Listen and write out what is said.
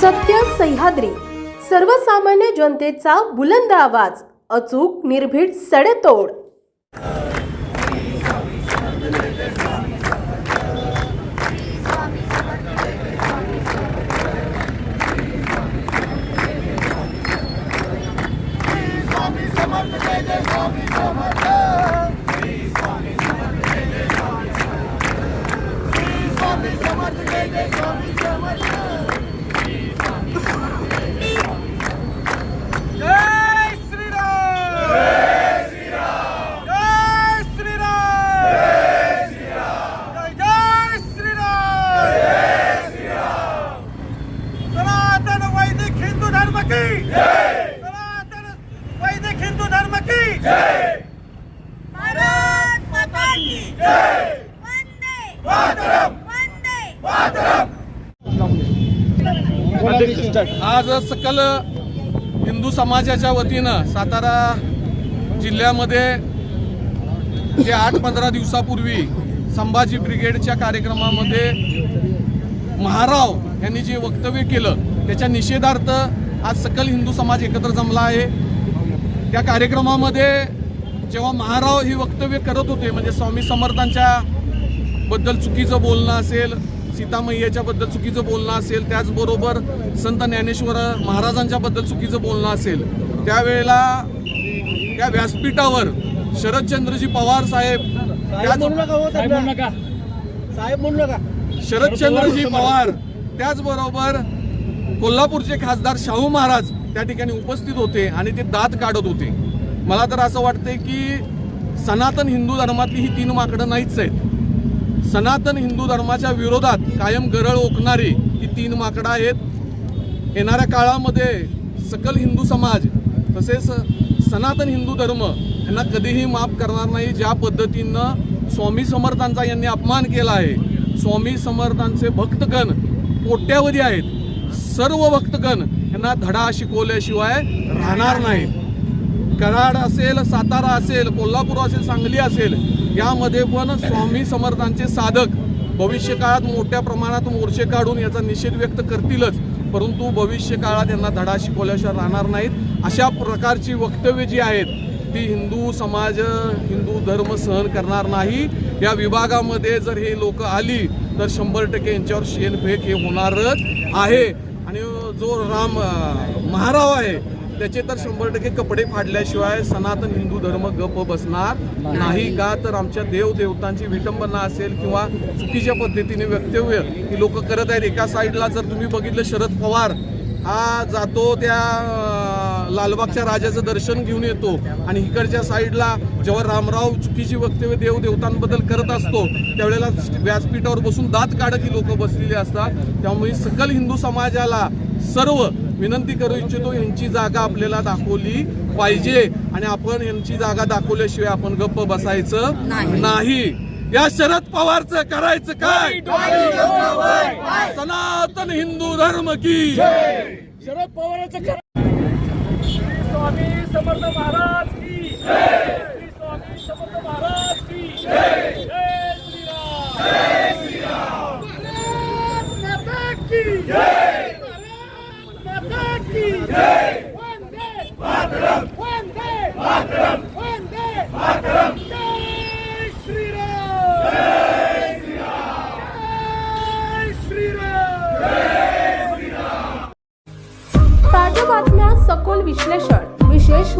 सत्य सह्याद्री. सर्वसामान्य जनतेचा बुलंद आवाज अचूक निर्भीड सडेतोड. जय श्रीराम जय श्रीराम जय श्रीराम जय जय श्रीराम सनातन वैदिक हिंदू धर्म की सनातन वैदिक हिंदू भारत माता की वंदे वंदे आज सकल हिंदू समाजाच्या वतीनं सातारा जिल्ह्यामध्ये जे आठ पंधरा दिवसापूर्वी संभाजी ब्रिगेडच्या कार्यक्रमामध्ये महाराव यांनी जे वक्तव्य केलं त्याच्या निषेधार्थ आज सकल हिंदू समाज एकत्र जमला आहे. त्या कार्यक्रमामध्ये जेव्हा महाराव ही वक्तव्य करत होते म्हणजे स्वामी समर्थांच्या बद्दल चुकीचं बोलणं असेल सीतामय्याच्या बद्दल चुकीचं बोलणं असेल त्याचबरोबर संत ज्ञानेश्वर महाराजांच्या बद्दल चुकीचं बोलणं असेल त्यावेळेला त्या व्यासपीठावर शरदचंद्रजी पवार साहेब त्याच शरदचंद्रजी पवार त्याचबरोबर कोल्हापूरचे खासदार शाहू महाराज त्या ठिकाणी उपस्थित होते आणि ते दात काढत होते. मला तर असं वाटतंय की सनातन हिंदू धर्मातली ही तीन माकडं नाहीच आहेत. सनातन हिंदू धर्माच्या विरोधात कायम गरळ ओकणारी ही तीन माकडं आहेत. येणाऱ्या काळामध्ये सकल हिंदू समाज तसेच सनातन हिंदू धर्म यांना कधीही माफ करणार नाही ज्या पद्धतीनं स्वामी समर्थांचा यांनी अपमान केला आहे. स्वामी समर्थांचे भक्तगण कोट्यावधी आहेत. सर्व भक्तगण यांना धडा शिकवल्याशिवाय राहणार नाही कराड असेल सातारा असेल कोल्हापूर असेल सांगली असेल यामध्ये पण स्वामी समर्थांचे साधक भविष्य काळात मोठ्या प्रमाणात मोर्चे काढून याचा निषेध व्यक्त करतीलच. परंतु भविष्य काळात यांना धडा शिकवल्याशिवाय राहणार नाहीत. अशा प्रकारची वक्तव्य जी आहेत ती हिंदू समाज हिंदू धर्म सहन करणार नाही. या विभागामध्ये जर हे लोक आली तर शंभर टक्के यांच्यावर शेणफेक हे होणारच आहे. आणि जो राम महाराव आहे त्याचे तर शंभर टक्के कपडे फाडल्याशिवाय सनातन हिंदू धर्म गप बसणार नाही का? तर आमच्या देवदेवतांची विटंबना असेल किंवा चुकीच्या पद्धतीने वक्तव्य ही लोक करत आहेत. एका साईडला जर तुम्ही बघितलं शरद पवार हा जातो त्या लालबागच्या राजाचं दर्शन घेऊन येतो. आणि इकडच्या साईडला जेव्हा रामराव चुकीची वक्तव्य देव देवतांबद्दल करत असतो त्यावेळेला व्यासपीठावर बसून दात काढत ही लोक बसलेली असतात. त्यामुळे सकल हिंदू समाजाला सर्व विनंती करू इच्छितो यांची जागा आपल्याला दाखवली पाहिजे. आणि आपण यांची जागा दाखवल्याशिवाय आपण गप्प बसायचं नाही. या शरद पवारचं करायचं काय? सनातन हिंदू धर्म की शरद पवारांचं स्वामी समर्थ महाराज की